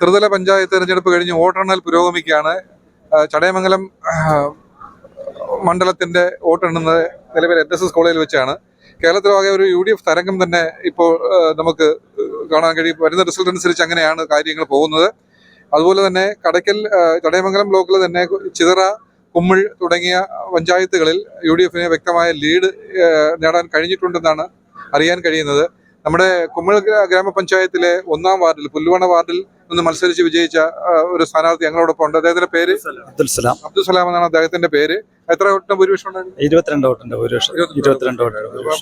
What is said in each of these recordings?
ത്രിതല പഞ്ചായത്ത് തെരഞ്ഞെടുപ്പ് കഴിഞ്ഞ് വോട്ടെണ്ണൽ പുരോഗമിക്കുകയാണ്. ചടയമംഗലം മണ്ഡലത്തിന്റെ വോട്ടെണ്ണുന്നത് നിലവിൽ എൻ എസ് എസ് കോളേജിൽ വെച്ചാണ്. കേരളത്തിലാകെ ഒരു യു ഡി എഫ് തരംഗം തന്നെ ഇപ്പോൾ നമുക്ക് കാണാൻ കഴിയും. വരുന്ന റിസൾട്ട് അനുസരിച്ച് അങ്ങനെയാണ് കാര്യങ്ങൾ പോകുന്നത്. അതുപോലെ തന്നെ കടയ്ക്കൽ ചടയമംഗലം ബ്ലോക്കിൽ തന്നെ ചിതറ കുമ്മിൾ തുടങ്ങിയ പഞ്ചായത്തുകളിൽ യു ഡി എഫിന് വ്യക്തമായ ലീഡ് നേടാൻ കഴിഞ്ഞിട്ടുണ്ടെന്നാണ് അറിയാൻ കഴിയുന്നത്. നമ്മുടെ കുമ്മിൾ ഗ്രാമപഞ്ചായത്തിലെ ഒന്നാം വാർഡിൽ പുല്ലുവണ വാർഡിൽ നിന്ന് മത്സരിച്ച് വിജയിച്ച ഒരു സ്ഥാനാർത്ഥി ഞങ്ങളോടൊപ്പം ഉണ്ട്. അദ്ദേഹത്തിന്റെ പേര്? അബ്ദുൽ സലാം. അബ്ദുൽ സലാം എന്നാണ് അദ്ദേഹത്തിന്റെ പേര്. എത്ര വോട്ടിന് ഭൂരിപക്ഷം ഇരുപത്തിരണ്ട് വോട്ടിന്റെ ഭൂരിപക്ഷം. ഇരുപത്തിരണ്ട്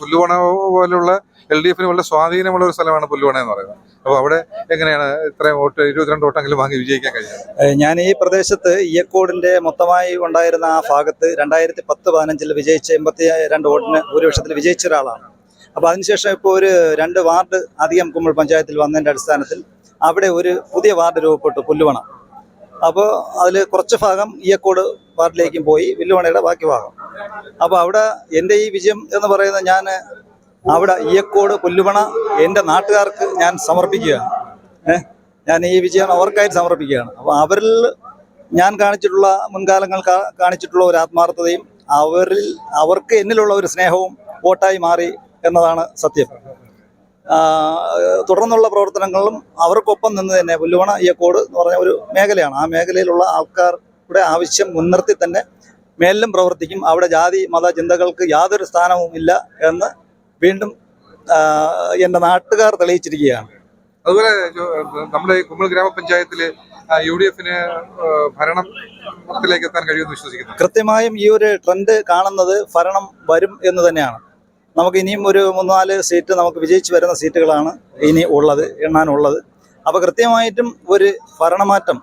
പുല്ലുവണ പോലുള്ള എൽ ഡി എഫിന് വളരെ സ്വാധീനമുള്ള ഒരു സ്ഥലമാണ് പുല്ലുവണ എന്ന് പറയുന്നത്. അപ്പോൾ അവിടെ എങ്ങനെയാണ് ഇത്രയും വോട്ട് ഇരുപത്തിരണ്ട് വോട്ടെങ്കിലും വാങ്ങി വിജയിക്കാൻ കഴിഞ്ഞത്? ഞാൻ ഈ പ്രദേശത്ത് ഇയക്കോടിന്റെ മൊത്തമായി ഉണ്ടായിരുന്ന ആ ഭാഗത്ത് രണ്ടായിരത്തി പത്ത് പതിനഞ്ചിൽ വിജയിച്ച എൺപത്തി രണ്ട് വോട്ടിന് ഭൂരിപക്ഷത്തിൽ വിജയിച്ച ഒരാളാണ്. അപ്പോൾ അതിനുശേഷം ഇപ്പോൾ ഒരു രണ്ട് വാർഡ് അധികം കുമ്മൾ പഞ്ചായത്തിൽ വന്നതിന്റെ അടിസ്ഥാനത്തിൽ അവിടെ ഒരു പുതിയ വാർഡ് രൂപപ്പെട്ടു പുല്ലുവണ. അപ്പോൾ അതിൽ കുറച്ച് ഭാഗം ഇയക്കോട് വാർഡിലേക്കും പോയി വില്ലുവണയുടെ ബാക്കി ഭാഗം. അപ്പോൾ അവിടെ എന്റെ ഈ വിജയം എന്ന് പറയുന്നത് ഞാൻ അവിടെ ഇയക്കോട് പുല്ലുവണ എന്റെ നാട്ടുകാർക്ക് ഞാൻ സമർപ്പിക്കുകയാണ്. ഏഹ് ഞാൻ ഈ വിജയം അവർക്കായിട്ട് സമർപ്പിക്കുകയാണ്. അപ്പോൾ അവരിൽ ഞാൻ കാണിച്ചിട്ടുള്ള മുൻകാലങ്ങൾ കാണിച്ചിട്ടുള്ള ഒരു ആത്മാർത്ഥതയും അവരിൽ അവർക്ക് എന്നിലുള്ള ഒരു സ്നേഹവും വോട്ടായി മാറി എന്നതാണ് സത്യം. തുടർന്നുള്ള പ്രവർത്തനങ്ങളിലും അവർക്കൊപ്പം നിന്ന് തന്നെ പുല്ലുവണ ഈയക്കോട് എന്ന് പറഞ്ഞ ഒരു മേഖലയാണ്. ആ മേഖലയിലുള്ള ആൾക്കാരുടെ ആവശ്യം മുൻനിർത്തി തന്നെ മേലിലും പ്രവർത്തിക്കും. അവിടെ ജാതി മത ചിന്തകൾക്ക് യാതൊരു സ്ഥാനവും ഇല്ല എന്ന് വീണ്ടും എന്റെ നാട്ടുകാർ തെളിയിച്ചിരിക്കുകയാണ്. അതുപോലെ നമ്മുടെ ഈ കുമ്മിൾ ഗ്രാമപഞ്ചായത്തിൽ യു ഡി എഫിന് ഭരണത്തിലേക്ക് എത്താൻ കഴിയുമെന്ന് വിശ്വസിക്കുന്നു. കൃത്യമായും ഈ ഒരു ട്രെൻഡ് കാണുന്നത് ഭരണം വരും എന്ന് തന്നെയാണ്. നമുക്ക് ഇനിയും ഒരു മൂന്ന് നാല് സീറ്റ് നമുക്ക് വിജയിച്ചു വരുന്ന സീറ്റുകളാണ് ഇനി ഉള്ളത് എണ്ണാനുള്ളത്. അപ്പോൾ കൃത്യമായിട്ടും ഒരു ഭരണമാറ്റം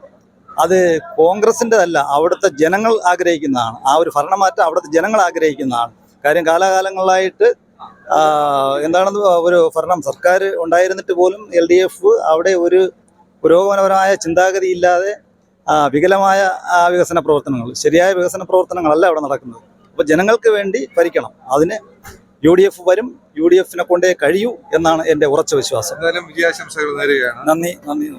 അത് കോൺഗ്രസിന്റെതല്ല അവിടുത്തെ ജനങ്ങൾ ആഗ്രഹിക്കുന്നതാണ്. ആ ഒരു ഭരണമാറ്റം അവിടുത്തെ ജനങ്ങൾ ആഗ്രഹിക്കുന്നതാണ്. കാര്യം കാലാകാലങ്ങളായിട്ട് എന്താണെന്ന് ഒരു ഭരണം സർക്കാർ ഉണ്ടായിരുന്നിട്ട് പോലും എൽ ഡി എഫ് അവിടെ ഒരു പുരോഗമനപരമായ ചിന്താഗതി ഇല്ലാതെ വികലമായ വികസന പ്രവർത്തനങ്ങൾ ശരിയായ വികസന പ്രവർത്തനങ്ങളല്ല അവിടെ നടക്കുന്നത്. അപ്പോൾ ജനങ്ങൾക്ക് വേണ്ടി ഭരിക്കണം. അതിന് യു ഡി എഫ് വരും യു ഡി എഫിനെ കൊണ്ടേ കഴിയൂ എന്നാണ് എന്റെ ഉറച്ച വിശ്വാസം. എന്തായാലും വിജയാശംസകൾ നേരുകയാണ്. നന്ദി നന്ദി